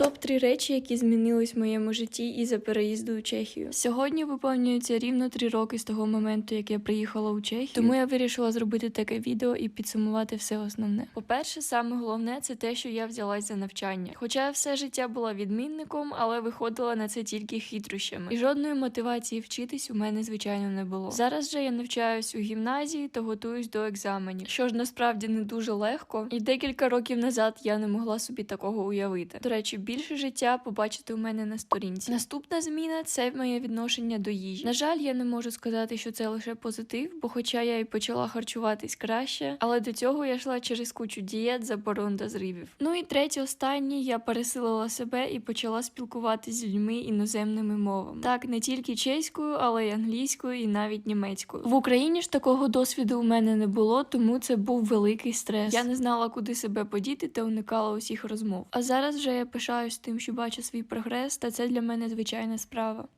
Топ 3 речі, які змінились в моєму житті із-за переїзду у Чехію. Сьогодні виповнюється рівно 3 роки з того моменту, як я приїхала у Чехію. Тому я вирішила зробити таке відео і підсумувати все основне. По-перше, саме головне це те, що я взялась за навчання. Хоча я все життя була відмінником, але виходила на це тільки хитрощами. І жодної мотивації вчитись у мене, звичайно, не було. Зараз же я навчаюсь у гімназії та готуюсь до екзаменів, що ж насправді не дуже легко. І декілька років назад я не могла собі такого уявити. До речі, більше життя побачити у мене на сторінці. Наступна зміна це моє відношення до їжі. На жаль, я не можу сказати, що це лише позитив, бо хоча я і почала харчуватись краще, але до цього я йшла через кучу дієт, заборон та зривів. Ну і третє, останнє, я пересилила себе і почала спілкуватися з людьми іноземними мовами. Так, не тільки чеською, але й англійською, і навіть німецькою. В Україні ж такого досвіду у мене не було, тому це був великий стрес. Я не знала, куди себе подіти та уникала усіх розмов. А зараз вже я пишаюсь тим, що бачу свій прогрес, та це для мене звичайна справа.